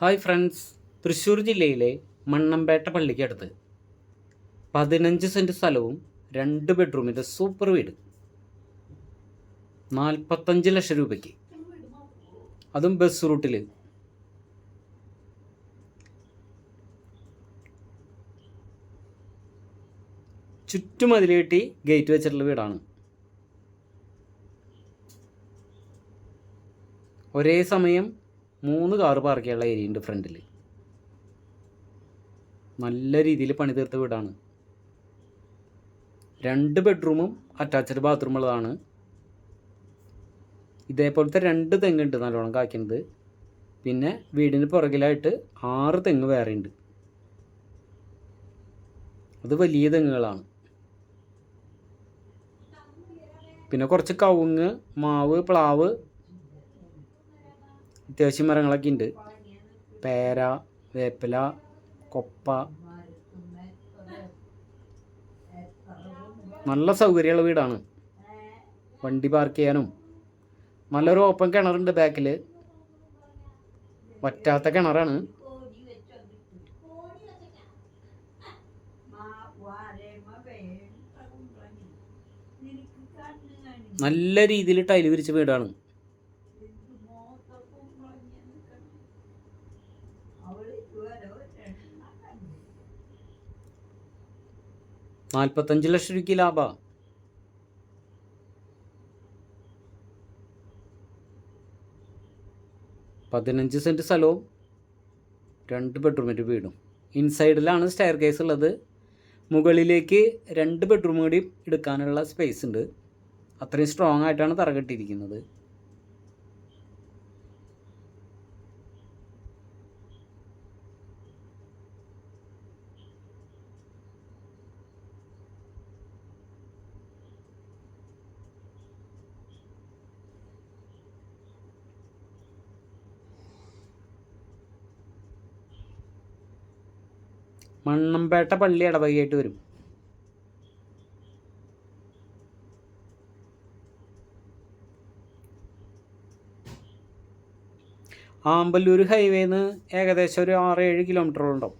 Hi friends. Thrissur ജില്ലയിലെ മണ്ണമ്പേട്ട പള്ളിക്കടുത്ത് പതിനഞ്ച് saint സ്ഥലവും രണ്ട് ബെഡ്റൂമിന്റെ സൂപ്പർ വീട്. നാൽപ്പത്തഞ്ച് ലക്ഷം രൂപയ്ക്ക്. അതും ബസ് റൂട്ടിൽ ചുറ്റും അതിലേട്ടി ഗേറ്റ് വെച്ചിട്ടുള്ള വീടാണ്. ഒരേ സമയം മൂന്ന് കാറ് പാർക്ക് ചെയ്യാനുള്ള ഏരിയ ഉണ്ട് ഫ്രണ്ടിൽ നല്ല രീതിയിൽ പണി തീർത്ത വീടാണ്. രണ്ട് ബെഡ്റൂമും അറ്റാച്ച്ഡ് ബാത്റൂം ഉള്ളതാണ്. ഇതേപോലത്തെ രണ്ട് തെങ്ങുണ്ട് നല്ലോണം കായ്ക്കുന്നത്. പിന്നെ വീടിന് പുറകിലായിട്ട് ആറ് തെങ്ങ് വേറെ ഉണ്ട്. അത് വലിയ തെങ്ങുകളാണ്. പിന്നെ കുറച്ച് കവുങ്ങ് മാവ് പ്ലാവ് അത്യാവശ്യം മരങ്ങളൊക്കെ ഉണ്ട്. പേര വേപ്പില കൊപ്പ. നല്ല സൗകര്യമുള്ള വീടാണ്. വണ്ടി പാർക്ക് ചെയ്യാനും. നല്ലൊരു ഓപ്പൺ കിണറുണ്ട് ബാക്കിൽ വറ്റാത്ത കിണറാണ്. നല്ല രീതിയിൽ ടൈൽ വിരിച്ച വീടാണ്. നാൽപ്പത്തഞ്ച് ലക്ഷം രൂപയ്ക്ക് ലാഭ. പതിനഞ്ച് സെന്റ് സ്ഥലവും രണ്ട് ബെഡ്റൂമിന്റെ വീടും. ഇൻസൈഡിലാണ് സ്റ്റെയർ കേസ് ഉള്ളത്. മുകളിലേക്ക് രണ്ട് ബെഡ്റൂം കൂടി എടുക്കാനുള്ള സ്പേസ് ഉണ്ട്. അത്രയും സ്ട്രോങ് ആയിട്ടാണ് തറ കെട്ടിയിരിക്കുന്നത്. മണ്ണമ്പേട്ട പള്ളി ഇടവകയായിട്ട് വരും. ആമ്പല്ലൂർ ഹൈവേന്ന് ഏകദേശം ഒരു ആറ് ഏഴ് കിലോമീറ്ററോളം ഉണ്ടാവും.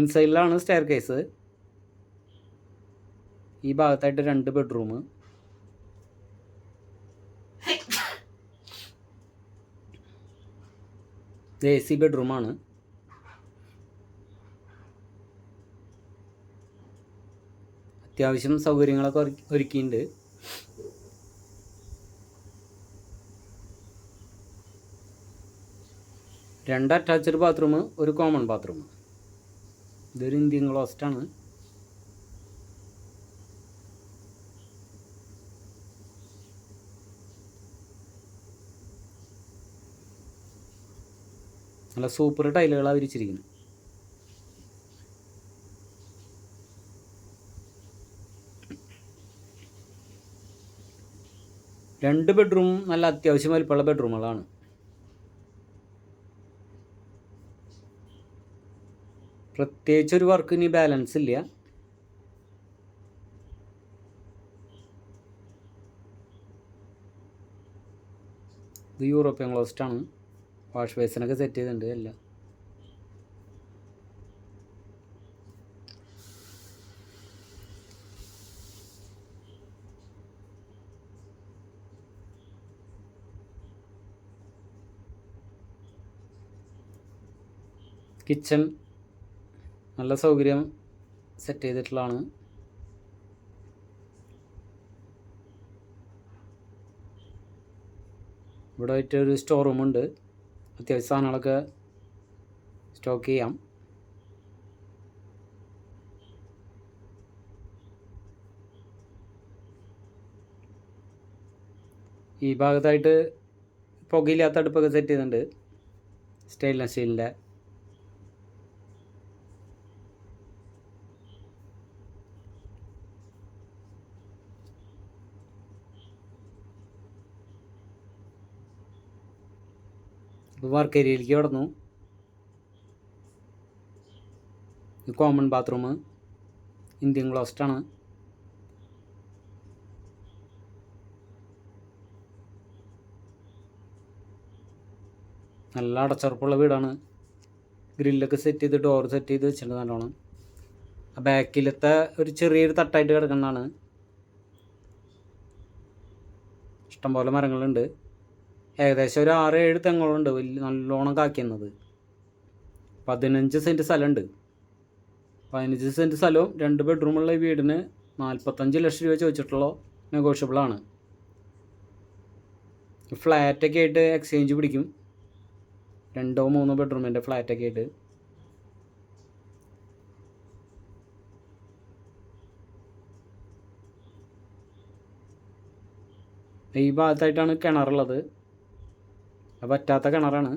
ഇൻസൈഡിലാണ് സ്റ്റെയർ കേസ് ഈ ഭാഗത്തായിട്ട് രണ്ട് ബെഡ്റൂം. എ സി ബെഡ്റൂമാണ് അത്യാവശ്യം സൗകര്യങ്ങളൊക്കെ ഒരുക്കി- ഒരുക്കിയിട്ടുണ്ട് രണ്ട് അറ്റാച്ച്ഡ് ബാത്റൂം ഒരു കോമൺ ബാത്റൂം ഇതൊരു ഇന്ത്യൻ ക്ലോസ്റ്റാണ് നല്ല സൂപ്പർ ടൈലുകളാണ് വിരിച്ചിരിക്കുന്നത് രണ്ട് ബെഡ്റൂം നല്ല അത്യാവശ്യം വലിപ്പമുള്ള ബെഡ്റൂമുകളാണ്. പ്രത്യേകിച്ച് ഒരു വർക്ക് ഇനി ബാലൻസ് ഇല്ല. ഇത് യൂറോപ്യൻ ക്ലോസ്റ്റ് ആണ്. വാഷ് ബേസിനൊക്കെ സെറ്റ് ചെയ്തിട്ടുണ്ട് എല്ലാം. കിച്ചൺ നല്ല സൗകര്യം സെറ്റ് ചെയ്തിട്ടുള്ളതാണ്. ഇവിടെ ആയിട്ട് ഒരു സ്റ്റോർ റൂമുണ്ട് അത്യാവശ്യം സാധനങ്ങളൊക്കെ സ്റ്റോക്ക് ചെയ്യാം ഈ ഭാഗത്തായിട്ട് പുകയില്ലാത്ത അടുപ്പൊക്കെ സെറ്റ് ചെയ്യുന്നുണ്ട്. സ്റ്റെയിൻലെസ് സ്റ്റീലിന്റെ വർക്ക് ഏരിയയിലേക്ക് കടന്നു. കോമൺ ബാത്റൂം ഇന്ത്യൻ ക്ലോസ്റ്റാണ് നല്ല അടച്ചുറപ്പുള്ള വീടാണ്. ഗ്രില്ലൊക്കെ സെറ്റ് ചെയ്ത് ഡോർ സെറ്റ് ചെയ്ത് വെച്ചിട്ടുണ്ട് നല്ലോണം. ആ ബാക്കിലത്തെ ഒരു ചെറിയൊരു തട്ടായിട്ട് കിടക്കുന്നതാണ്. ഇഷ്ടംപോലെ മരങ്ങളുണ്ട്. ഏകദേശം ഒരു ആറ് ഏഴ് തെങ്ങുകളുണ്ട് വലിയ നല്ലോണം കാക്കുന്നത്. പതിനഞ്ച് സെന്റ് സ്ഥലമുണ്ട് പതിനഞ്ച് സെന്റ് സ്ഥലവും രണ്ട് ബെഡ്റൂമുള്ള ഈ വീടിന് നാൽപ്പത്തഞ്ച് ലക്ഷം രൂപ ചോദിച്ചിട്ടുള്ള നെഗോഷ്യബിളാണ് ഫ്ലാറ്റൊക്കെ ആയിട്ട് എക്സ്ചേഞ്ച് പിടിക്കും. രണ്ടോ മൂന്നോ ബെഡ്റൂമിന്റെ ഫ്ലാറ്റൊക്കെ ആയിട്ട്. ഈ ഭാഗത്തായിട്ടാണ് കിണറുള്ളത്. പറ്റാത്ത കിണറാണ്.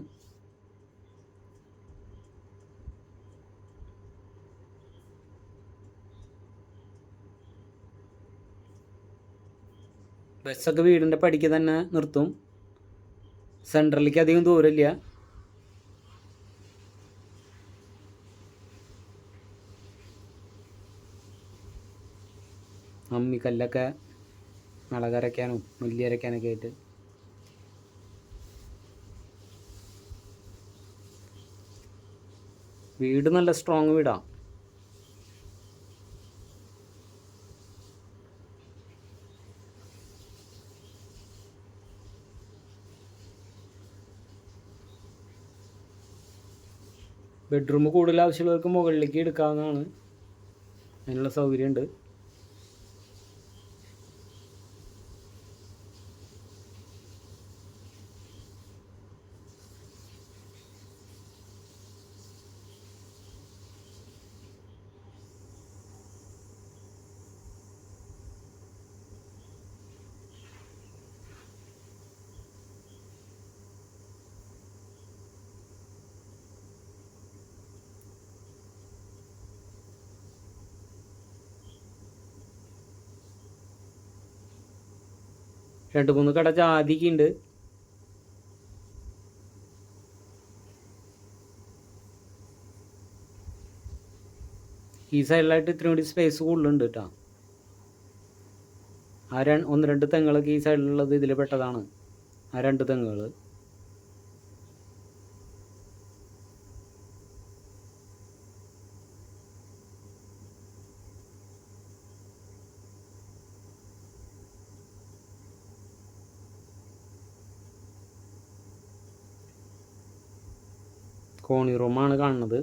ബസ്സൊക്കെ വീടിന്റെ പടിക്ക് തന്നെ നിർത്തും. സെൻട്രലിലേക്ക് അധികം ദൂരമില്ല. അമ്മിക്കല്ലൊക്കെ മുളകരയ്ക്കാനും മല്ലി അരയ്ക്കാനൊക്കെ ആയിട്ട് വീട് നല്ല സ്ട്രോങ് വീടാണ് ബെഡ്റൂം കൂടുതൽ ആവശ്യമുള്ളവർക്ക് മുകളിലേക്ക് എടുക്കാവുന്നതാണ്. അതിനുള്ള സൗകര്യമുണ്ട്. രണ്ട് മൂന്ന് കട ജാതിക്ക് ഉണ്ട് ഈ സൈഡിലായിട്ട് ഇത്രയും കൂടി സ്പേസ് കൂടുതലുണ്ട് കേട്ടോ. ആ രണ്ട് ഒന്ന് രണ്ട് തെങ്ങുകളൊക്കെ ഈ സൈഡിലുള്ളത് ഇതിൽ പെട്ടതാണ്. ആ രണ്ട് തെങ്ങുകൾ കോണി റൂമാണ് കാണുന്നത്.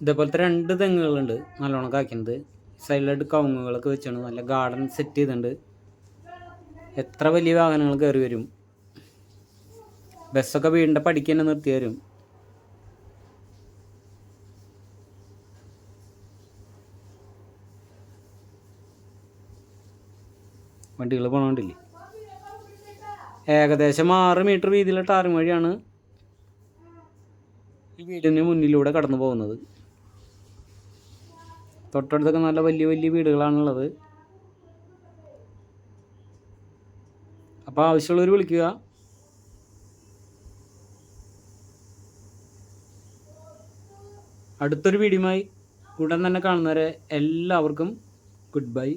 ഇതേപോലത്തെ രണ്ട് തെങ്ങുകളുണ്ട് നല്ലോണം കായ്ക്കുന്നത്. സൈഡിലായിട്ട് കവുങ്ങുകളൊക്കെ വെച്ചാണ് നല്ല ഗാർഡൻ സെറ്റ് ചെയ്തിട്ടുണ്ട്. എത്ര വലിയ വാഹനങ്ങൾ കയറി വരും? ബസ്സൊക്കെ വീടിന്റെ പടിക്ക് തന്നെ നിർത്തി വരും. വണ്ടികൾ പോണോണ്ടില്ലേ? ഏകദേശം ആറ് മീറ്റർ വീതിയിലുള്ള ടാറിങ് വഴിയാണ് ഈ വീടിന് മുന്നിലൂടെ കടന്നു പോകുന്നത്. തൊട്ടടുത്തൊക്കെ നല്ല വലിയ വലിയ വീടുകളാണുള്ളത്. അപ്പോൾ ആവശ്യമുള്ളവർ വിളിക്കുക. അടുത്തൊരു വീഡിയോയുമായി ഉടൻ തന്നെ കാണുന്നവരെ എല്ലാവർക്കും ഗുഡ് ബൈ.